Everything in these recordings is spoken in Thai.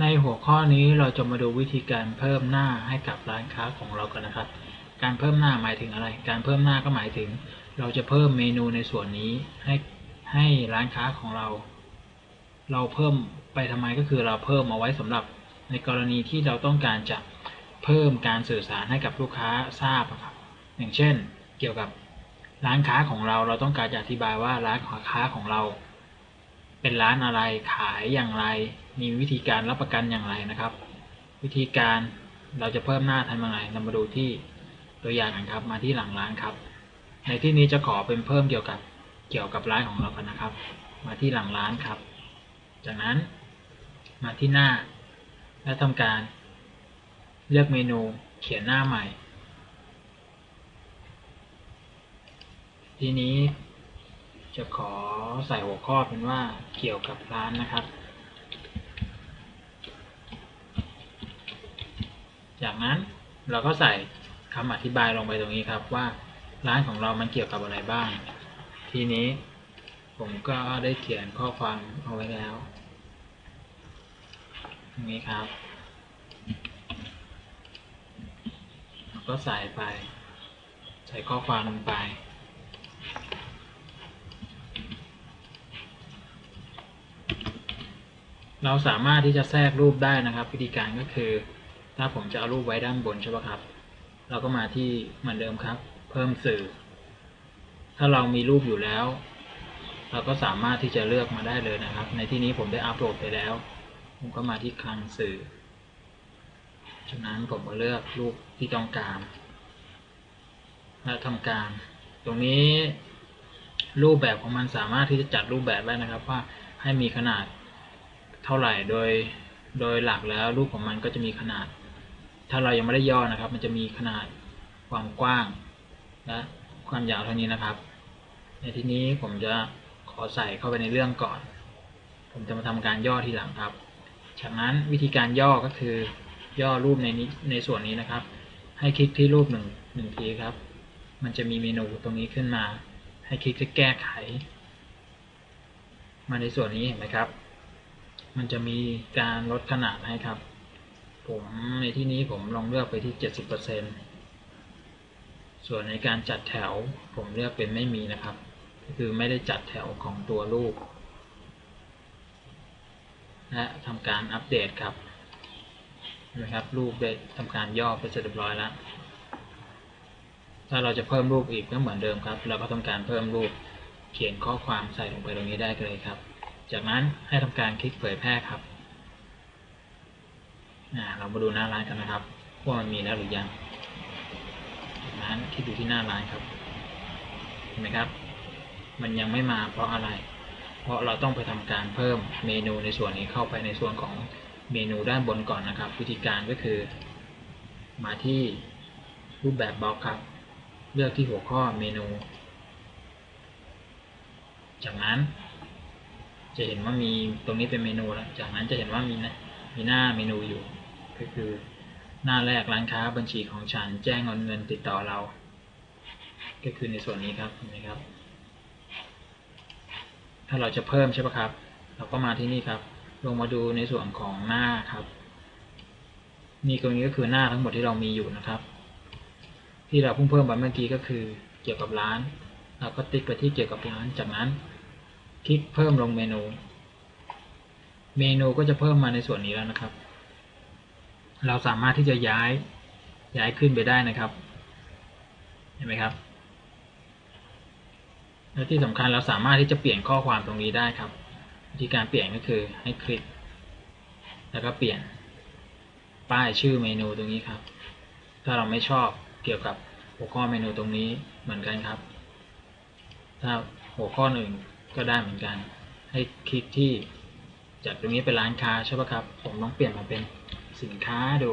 ในหัวข้อนี้เราจะมาดูวิธีการเพิ่มหน้าให้กับร้านค้าของเรากันนะครับ การเพิ่มหน้าหมายถึงอะไร การเพิ่มหน้าก็หมายถึง เราจะเพิ่มเมนูในส่วนนี้ให้ให้ร้านค้าของเรา เราเพิ่มไปทำไมก็คือเราเพิ่มเอาไว้สำหรับในกรณีที่เราต้องการจะเพิ่มการสื่อสารให้กับลูกค้าทราบอะครับ อย่างเช่น เกี่ยวกับร้านค้าของเราเราต้องการจะอธิบายว่าร้านค้าของเรา เป็นร้านอะไรขายอย่างไร มีวิธีการรับประกันอย่างไรนะครับ วิธีการเราจะเพิ่มหน้าทำยังไงเรามาดูที่ตัวอย่างกันครับมาที่หลังร้านครับ ในที่นี้จะขอเป็นเพิ่มเกี่ยวกับเกี่ยวกับร้านของเรากันนะครับ มาที่หลังร้านครับ จากนั้นมาที่หน้า และทำการ เลือกเมนูเขียนหน้าใหม่ ทีนี้จะขอใส่หัวข้อเป็นว่าเกี่ยวกับร้านนะครับ จากนั้นเราก็ใส่คำอธิบายลงไปตรงนี้ครับว่าร้านของเรามันเกี่ยวกับอะไรบ้าง ทีนี้ผมก็ได้เขียนข้อความเอาไว้แล้วตรงนี้ครับแล้วก็ใส่ไป ใส่ข้อความลงไป เราสามารถที่จะแทรกรูปได้นะครับ วิธีการก็คือ ถ้าผมจะเอารูปไว้ด้านบนใช่ไหมครับ เราก็มาที่เหมือนเดิมครับ เพิ่มสื่อ ถ้าเรามีรูปอยู่แล้ว เราก็สามารถที่จะเลือกมาได้เลยนะครับ ในที่นี้ผมได้อัปโหลดไปแล้ว ผมก็มาที่คลังสื่อจากนั้นผมก็เลือกรูปที่ต้องการและทำการ ตรงนี้รูปแบบของมันสามารถที่จะจัดรูปแบบได้นะครับว่าให้มีขนาดเท่าไหร่โดย โดยหลักแล้วรูปของมันก็จะมีขนาด ถ้าเรายังไม่ได้ย่อนะครับ มันจะมีขนาดความกว้างและความยาวเท่านี้นะครับ ในที่นี้ผมจะขอใส่เข้าไปในเรื่องก่อน ผมจะมาทำการย่อทีหลังครับ จากนั้นวิธีการย่อก็คือย่อรูปในนี้ในส่วนนี้นะครับ ให้คลิกที่รูปหนึ่งหนึ่งทีครับ มันจะมีเมนูตรงนี้ขึ้นมา ให้คลิกที่แก้ไข มาในส่วนนี้เห็นไหมครับ มันจะมีการลดขนาดให้ครับ ผมในที่นี้ผมลองเลือกไปที่ 70%ส่วนในการจัดแถวผมเลือกเป็นไม่มีนะครับ ก็คือไม่ได้จัดแถวของตัวรูป และทำการอัปเดตครับนะครับรูปได้ทำการย่อไปเสร็จเรียบร้อยแล้วถ้าเราจะเพิ่มรูปอีกก็เหมือนเดิมครับ เราก็ทำการเพิ่มรูปเขียนข้อความใส่ลงไปตรงนี้ได้เลยครับ จากนั้นให้ทำการคลิกเผยแพร่ครับ เรามาดูหน้าร้านกันนะครับว่ามันมีแล้วหรือยังจากนั้นคลิกดูที่หน้าร้านครับเห็นไหมครับ มันยังไม่มาเพราะอะไร เพราะเราต้องไปทำการเพิ่มเมนูในส่วนนี้เข้าไปในส่วนของเมนูด้านบนก่อนนะครับ วิธีการก็คือ มาที่รูปแบบบล็อกครับ เลือกที่หัวข้อเมนู จากนั้น จะเห็นว่ามีตรงนี้เป็นเมนูแล้วจากนั้นจะเห็นว่ามีนะมีหน้าเมนูอยู่ ก็คือ หน้าแรกร้านค้าบัญชีของฉันแจ้งเงินเงินติดต่อเรา ก็คือในส่วนนี้ครับเห็นไหมครับ ถ้าเราจะเพิ่มใช่ไหมครับ เราก็มาที่นี่ครับ ลงมาดูในส่วนของหน้าครับ นี่ตรงนี้ก็คือหน้าทั้งหมดที่เรามีอยู่นะครับ ที่เราเพิ่งเพิ่มไปเมื่อกี้ก็คือเกี่ยวกับร้าน เราก็ติ๊กไปที่เกี่ยวกับร้าน จากนั้น คลิกเพิ่มลงเมนู เมนูก็จะเพิ่มมาในส่วนนี้แล้วนะครับ เราสามารถที่จะย้ายย้ายขึ้นไปได้นะครับ เห็นไหมครับ และที่สำคัญเราสามารถที่จะเปลี่ยนข้อความตรงนี้ได้ครับ วิธีการเปลี่ยนก็คือให้คลิก แล้วก็เปลี่ยนป้ายชื่อเมนูตรงนี้ครับ ถ้าเราไม่ชอบเกี่ยวกับหัวข้อเมนูตรงนี้เหมือนกันครับ ถ้าหัวข้อหนึ่งก็ได้เหมือนกัน ให้คลิกที่จากตรงนี้เป็นร้านค้าใช่ปะครับ ผมต้องเปลี่ยนมาเป็น สินค้าดู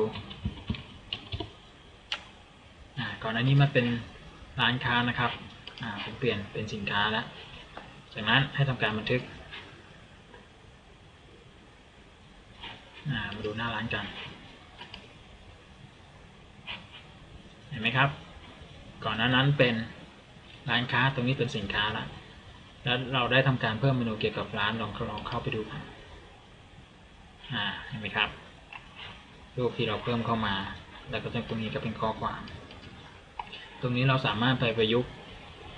ก่อนหน้านี้มาเป็นร้านค้านะครับอ่าผมเปลี่ยนเป็นสินค้าแล้ว จากนั้นให้ทำการบันทึกอ่ามาดูหน้าร้านกัน เห็นไหมครับ ก่อนหน้านั้นเป็นร้านค้าตรงนี้เป็นสินค้าแล้วแล้วเราได้ทำการเพิ่มเมนูเกี่ยวกับร้านลองลองเข้าไปดูครับอ่าเห็นไหมครับ รูปที่เราเพิ่มเข้ามา แล้วก็ตรงนี้ก็เป็นข้อความ ตรงนี้เราสามารถไปประยุกต์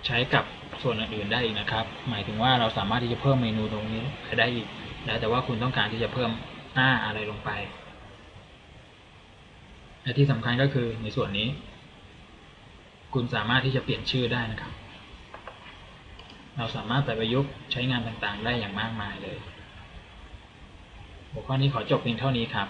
ใช้กับส่วนอื่นๆได้อีกนะครับ หมายถึงว่าเราสามารถที่จะเพิ่มเมนูตรงนี้ไปได้อีกแล้วแต่ว่าคุณต้องการที่จะเพิ่มหน้าอะไรลงไปและที่สำคัญก็คือในส่วนนี้ คุณสามารถที่จะเปลี่ยนชื่อได้นะครับ เราสามารถไปประยุกต์ใช้งานต่างๆ ได้อย่างมากมายเลย หัวข้อนี้ขอจบเพียงเท่านี้ครับ